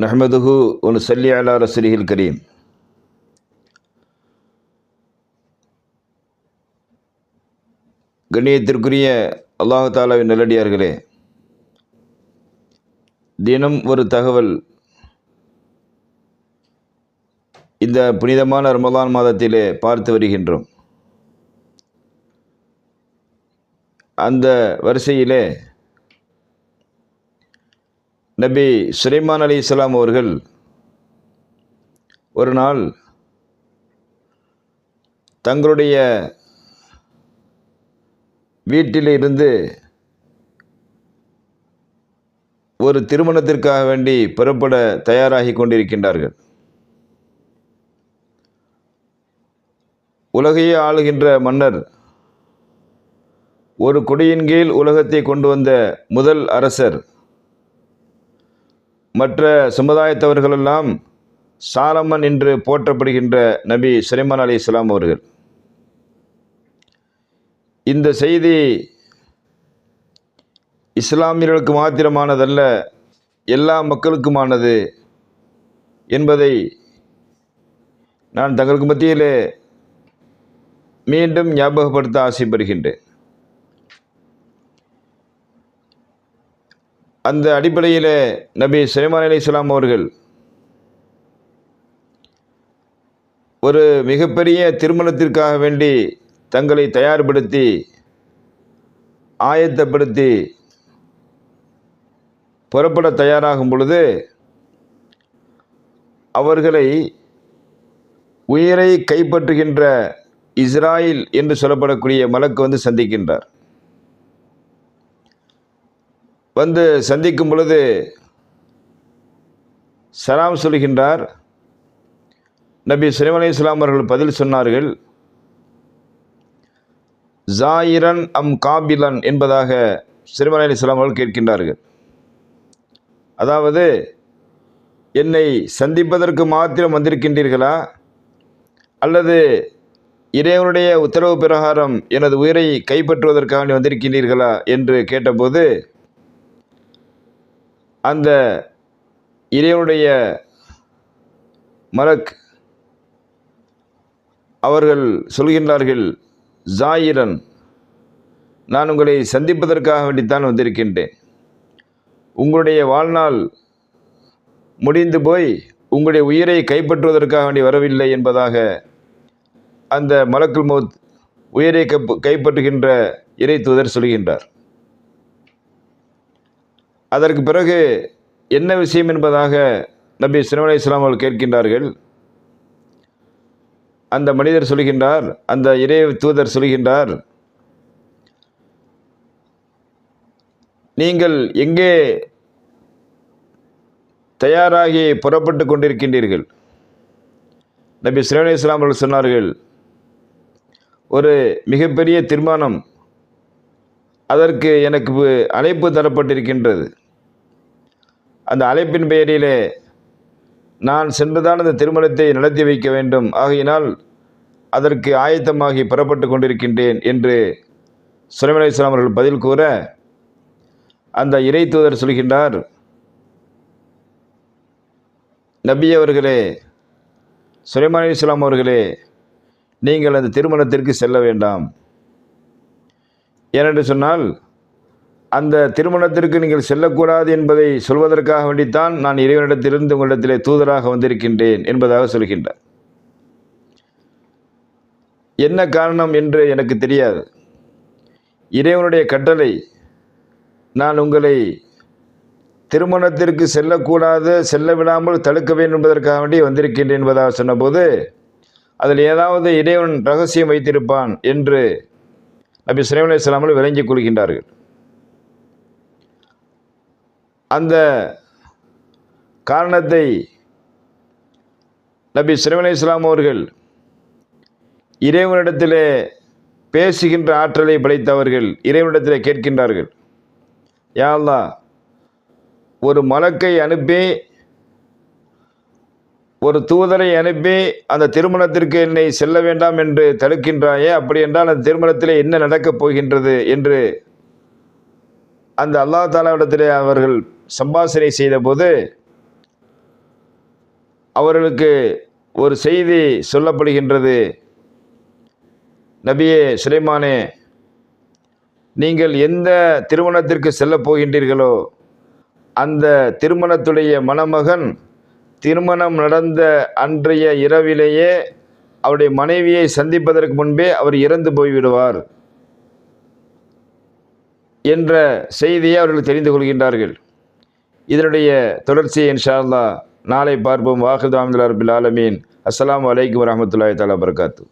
நஹமதுகு one சல்லி அலா ரசூலிஹில் கரீம் கண்ணியத்திற்குரிய அல்லாஹு தாலாவின் நல்லடியார்களே தினம் ஒரு தகவல். இந்த புனிதமான ரமலான் மாதத்திலே பார்த்து வருகின்றோம். அந்த வரிசையிலே நபி சுலைமான் அலி இஸ்லாம் அவர்கள் ஒரு நாள் தங்களுடைய வீட்டிலிருந்து ஒரு திருமணத்திற்காக வேண்டி புறப்பட தயாராகி கொண்டிருக்கின்றார்கள். உலகையே ஆளுகின்ற மன்னர் ஒரு கொடியின் கீழ் உலகத்தை கொண்டு வந்த முதல் அரசர் மற்ற சமுதாயத்தவர்களெல்லாம் சாலமன் என்று போற்றப்படுகின்ற நபி சுலைமான் அலி இஸ்லாம் அவர்கள். இந்த செய்தி இஸ்லாமியர்களுக்கு மாத்திரமானதல்ல எல்லா மக்களுக்குமானது என்பதை நான் தங்களுக்கு மத்தியிலே மீண்டும் ஞாபகப்படுத்த ஆசைப்படுகின்றேன். அந்த அடிப்படையில் நபி சுலைமான் அலி இஸ்லாம் அவர்கள் ஒரு மிகப்பெரிய திருமணத்திற்காக வேண்டி தங்களை தயார்படுத்தி ஆயத்தப்படுத்தி புறப்பட தயாராகும் பொழுது அவர்களை உயிரை கைப்பற்றுகின்ற இஸ்ராயில் என்று சொல்லப்படக்கூடிய மலக்கு வந்து சந்திக்கின்றார். வந்து சந்திக்கும் பொழுது சலாம் சொல்கின்றார். நபி சுலைம் அலி இஸ்லாம் அவர்கள் பதில் சொன்னார்கள் ஜாயிரன் அம் காபிலன் என்பதாக சிறுமலை அலி இஸ்லாம் அவர்கள் கேட்கின்றார்கள். அதாவது என்னை சந்திப்பதற்கு மாத்திரம் வந்திருக்கின்றீர்களா? அல்லது இறைவனுடைய உத்தரவு பிரகாரம் எனது உயிரை கைப்பற்றுவதற்காக வந்திருக்கின்றீர்களா? என்று கேட்டபோது அந்த இறைவனுடைய மலக் அவர்கள் சொல்கின்றார்கள் ஜாயிரன் நான் உங்களை சந்திப்பதற்காக வேண்டித்தான் வந்திருக்கின்றேன். உங்களுடைய வாழ்நாள் முடிந்து போய் உங்களுடைய உயிரை கைப்பற்றுவதற்காக வேண்டி வரவில்லை என்பதாக அந்த மலக்குல் மௌத் உயிரை கைப்பற்றுகின்ற இறை தூதர் சொல்கின்றார். அதற்கு பிறகு என்ன விஷயம் என்பதாக நபி சிறுமலை இஸ்லாம் அவர்கள் கேட்கின்றார்கள். அந்த மனிதர் சொல்கின்றார் அந்த இறை தூதர் சொல்கின்றார் நீங்கள் எங்கே தயாராகி புறப்பட்டு கொண்டிருக்கின்றீர்கள்? நபி சிறுமலை இஸ்லாம் அவர்கள் சொன்னார்கள் ஒரு மிகப்பெரிய தீர்மானம் அதற்கு எனக்கு அழைப்பு தரப்பட்டிருக்கின்றது. அந்த அழைப்பின் பெயரிலே நான் சென்றுதான் அந்த திருமணத்தை நடத்தி வைக்க வேண்டும். ஆகையினால் அதற்கு ஆயத்தமாகி புறப்பட்டு கொண்டிருக்கின்றேன் என்று சுலைமலை இஸ்லாம் அவர்கள் பதில் கூற அந்த இறை தூதர் சொல்கின்றார். நபி அவர்களே சுலைமான் இஸ்லாம் அவர்களே நீங்கள் அந்த திருமணத்திற்கு செல்ல வேண்டாம். ஏனென்று சொன்னால் அந்த திருமணத்திற்கு நீங்கள் செல்லக்கூடாது என்பதை சொல்வதற்காக வேண்டித்தான் நான் இறைவனிடத்திலிருந்து உங்களிடத்திலே தூதராக வந்திருக்கின்றேன் என்பதாக சொல்கின்றார். என்ன காரணம் என்று எனக்கு தெரியாது. இறைவனுடைய கட்டளை நான் உங்களை திருமணத்திற்கு செல்லக்கூடாது செல்ல விடாமல் தடுக்க வேண்டும் என்பதற்காக வேண்டி வந்திருக்கின்றேன் என்பதாக சொன்னபோது அதில் ஏதாவது இறைவன் ரகசியம் வைத்திருப்பான் என்று நபி சுலைமன் இஸ்லாமில் விளங்கிக் கொள்கின்றார்கள். அந்த காரணத்தை நபி சுலைமன் இஸ்லாம் அவர்கள் இறைவனிடத்திலே பேசுகின்ற ஆற்றலை படைத்தவர்கள் இறைவனிடத்திலே கேட்கின்றார்கள். யாழ்லா ஒரு மலக்கை அனுப்பி ஒரு தூதரை அனுப்பி அந்த திருமணத்திற்கு என்னை செல்ல வேண்டாம் என்று தடுக்கின்றாயே அப்படி என்றால் அந்த திருமணத்தில் என்ன நடக்கப் போகின்றது என்று அந்த அல்லா தாலாவிடத்திலே அவர்கள் சம்பாசனை செய்தபோது அவர்களுக்கு ஒரு செய்தி சொல்லப்படுகின்றது. நபியே சுலைமானே நீங்கள் எந்த திருமணத்திற்கு செல்லப் போகின்றீர்களோ அந்த திருமணத்துடைய மணமகன் திருமணம் நடந்த அன்றைய இரவிலேயே அவருடைய மனைவியை சந்திப்பதற்கு முன்பே அவர் இறந்து போய்விடுவார் என்ற செய்தியை அவர்கள் தெரிந்து கொள்கின்றார்கள். இதனுடைய தொடர்ச்சியை இன்ஷால்லா நாளை பார்ப்போம். வாஹிது அரபில் ஆலமீன். அஸ்லாம் வலைக்கம் வரஹமத்துல்லாஹி தஆலா வபரகாத்து.